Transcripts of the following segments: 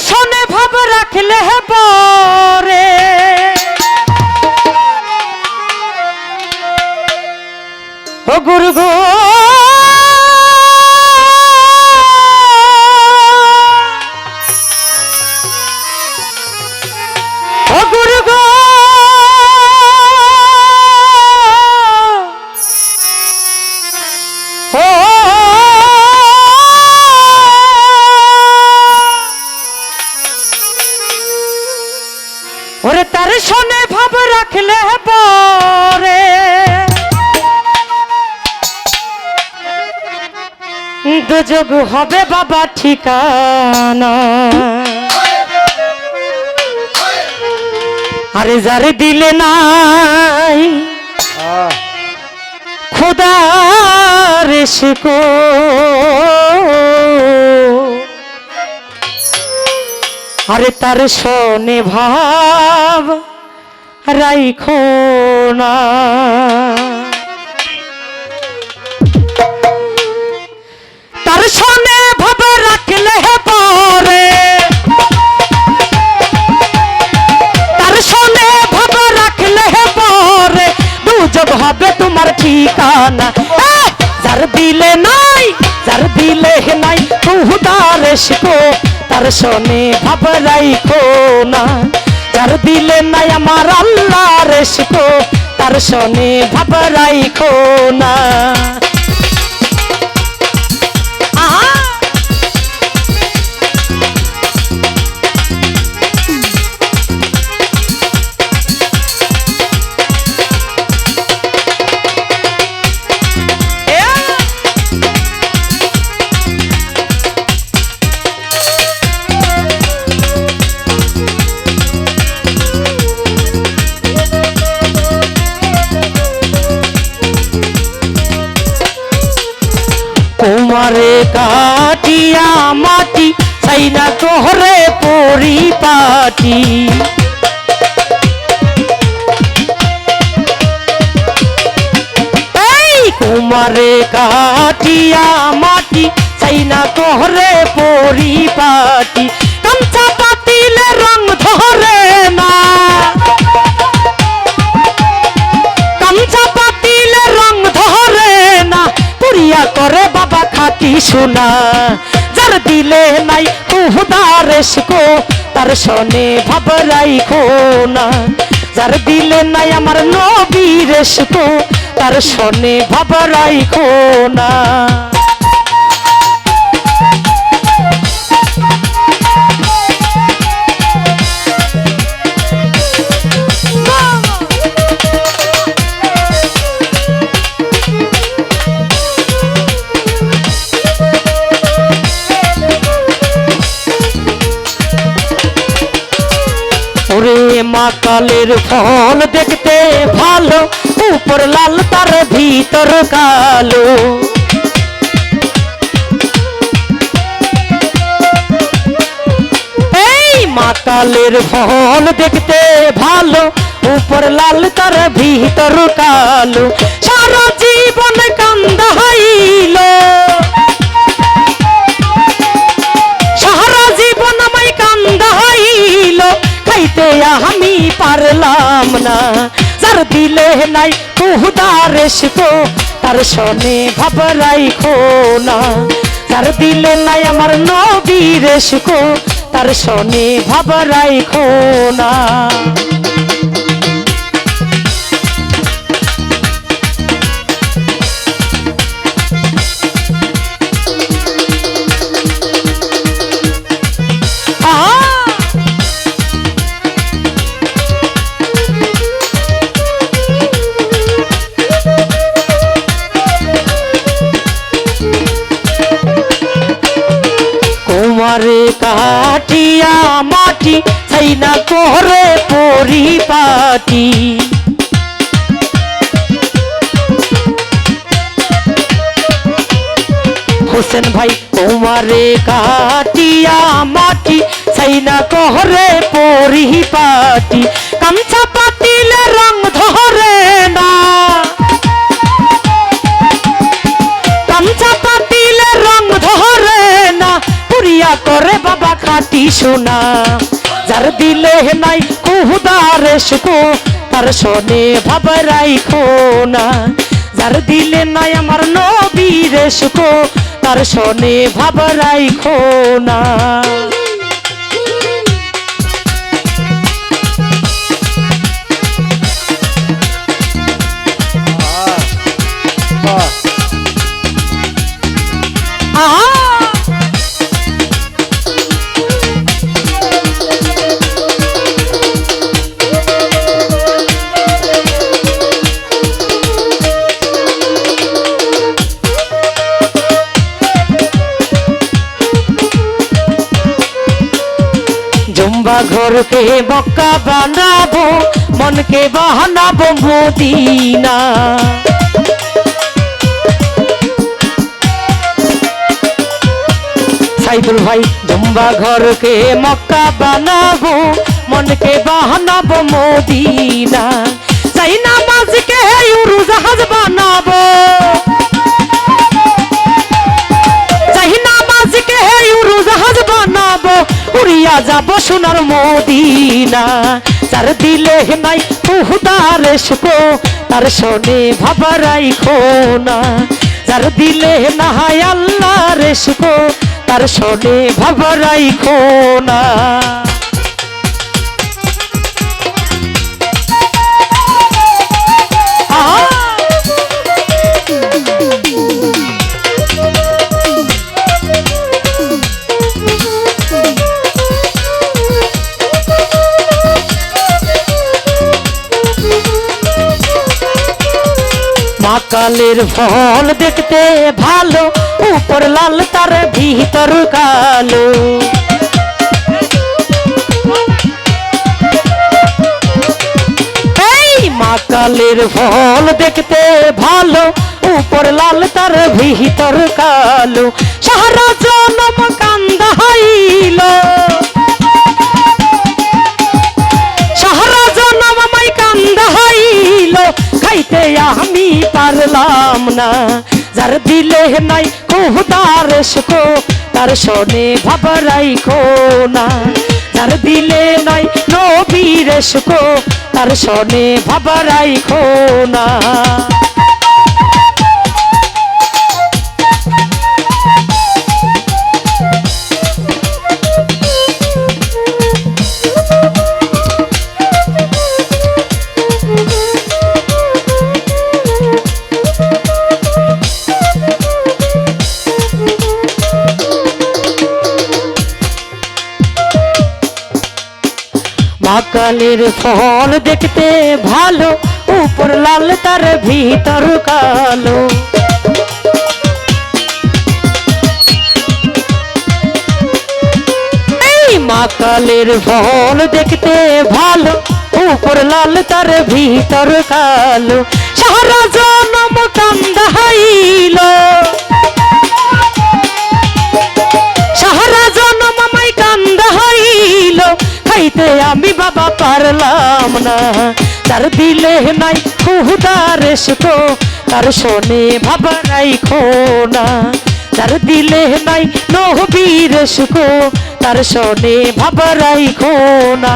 শোনে ভাব রাখলে পরে শোনে ভাব রাখলে পরে। দুযোগ হবে বাবা ঠিকানা। আরে যারে দিলে নাই খোদা রেশকো আরে তার শোনে ভাব রাইখো না। তার শোনে ভাব রাখলে পরে। তার শোনে ভাব রাখলে পরে। দুযোগ হবে তোমার ঠিকানা। যার দিলে নাই, যার দিলে নাই, তুহুদার শিখো তার শোনে ভাব রাইখো না। যার দিলে নাই আমার আল্লাহ রে শিখো তার শনি ভাবরাই রাইখো না। এই কুমারে কাটিয়া মাটি চাইনা তোহরে পরিপাটি। কাঞ্চা পাতিলে রং ধরে না। কাঞ্চা পাতিলে রং ধরে না। পুরিয়া করে বাবা খাতি শোনা। যার দিলে নাই তুহুদারেশ তার সনে ভাবরাই না যার দিলে নাই আমার নবীর সুতো তার সনে ভাবরাই না কালের ফল দেখতে ভালো, উপর লাল তার ভিতর কালো। কালের ফল দেখতে ভালো, উপর লাল তার ভিতর কালো। সারা জীবন কান্দা হইল। সারা জীবন আমায় কান্দা হইল খাইতে আমি পারলাম না। যার দিলে নাই তুহুদার তো তার শোনে ভাবরাই রাইখো না। যার দিলে নাই আমার নবীর কো তার শোনে ভাবরাই রাইখো না। করে পরিপাটি। হোসেন ভাই কুমারে কাটিয়া মাটি, সেই না করে পরিপাটি। কামছা পাতিলে রং ধরে না। গামছা পাতিলে রং ধরে না। পুরিয়া করে বাবা খাটি শোনা যার দিলে নাই কুহুদার সুকো, তার শোনে ভাবরাই খোনা যার দিলে নাই আমার নবীর সুকো, তার শোনে ভাবরাই খোনা ঘরকে বক্কা বানাবো, মনকে বাহানাবো মদিনা। সাইদুল ভাই, জুম্বা ঘরকে মক্কা বানাবো, মনকে বাহানাবো মদিনা। যাব সোনার মদিনা। তার দিলে নাই উহুদার শুকো তার শোনে ভাবারাই খোনা যার দিলে না হায় আল্লাহ রে শুকো তার শোনে ভাবারাই খোনা কালের ফল দেখতে ভালো, উপর লাল তার ভিতর কালো। কালের ফল দেখতে ভালো, উপর লাল তার ভিতর কালো। সারা জনম কান্দা হইল। সাহারা জনম আমায় কান্দা হইল। খাইতে আমি পারলাম না। যার দিলে নাই কুহদার সুখো, তার শোনে ভাবরাই না। যার দিলে নাই নবীর সুকো তার শোনে ভাবরাই না। মাকালের ফল দেখতে ভালো, উপর লাল তার ভিতর কালো। এই মাকালের ফল দেখতে ভালো, উপর লাল তার ভিতর কালো। সারা জনম কান্দা হইল খাইতে আমি বাবা পারলাম না। তার দিলে নাই খুদার সুতো তার শোনে ভাবারাই খোনা। তার দিলে নাই নহবীর সুখো তার শোনে ভাবারাই খোনা।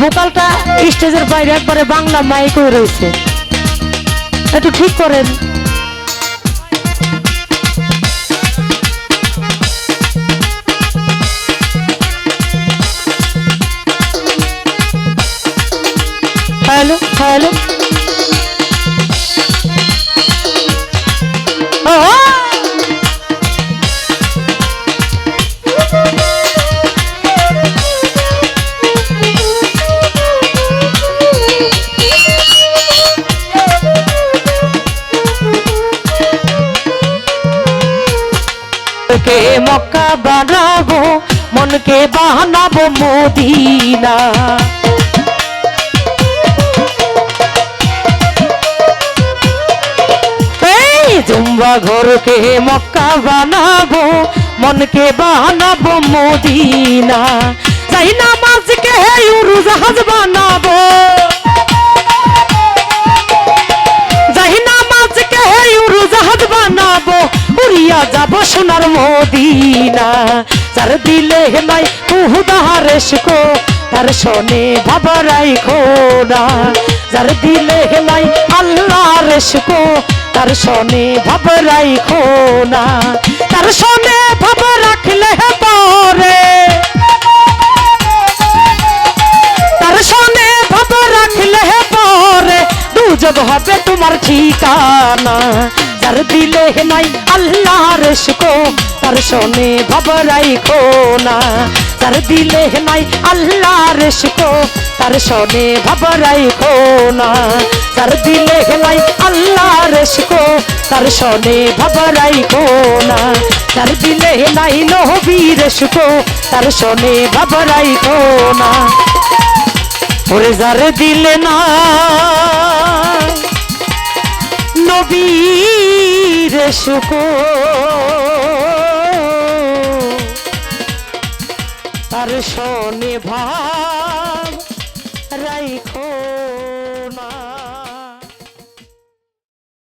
ভোকালটা স্টেজের বাইরে একবারে বাংলা মাইকও রয়েছে। একটু ঠিক করেন। জীবনকে বানাবো মদিনা জুম্বা ঘরকে মক্কা বানাবো মনকে বানাবো মদিনা চাই না মাঝকে উড়ু জাহাজ বানাবো সোনার মদিনা যার দিলে নাই উহুদাহারে শিখো তার শোনে ভাবরাই খোনা যার দিলে নাই আল্লাহ রেশকো তার শোনে ভাবরাই খোনা তার শোনে ভাব রাখলে পরে। তার সনে ভাব রাখলে পরে। দুজগ হবে তোমার ঠিকানা। যার দিলে নাই আল্লাহ রেশকো তার সনে ভাব রাইখো না যার দিলে নাই আল্লাহ রেশকো তার সনে ভাব রাইখো না যার দিলে নাই আল্লাহ রেশকো তার সনে ভাব রাইখো না যার দিলে নাই নহবি রেশকো তার সনে ভাব রাইখো না ওরে যারে দিলে না নবীর সুখ তার শোনে ভাই।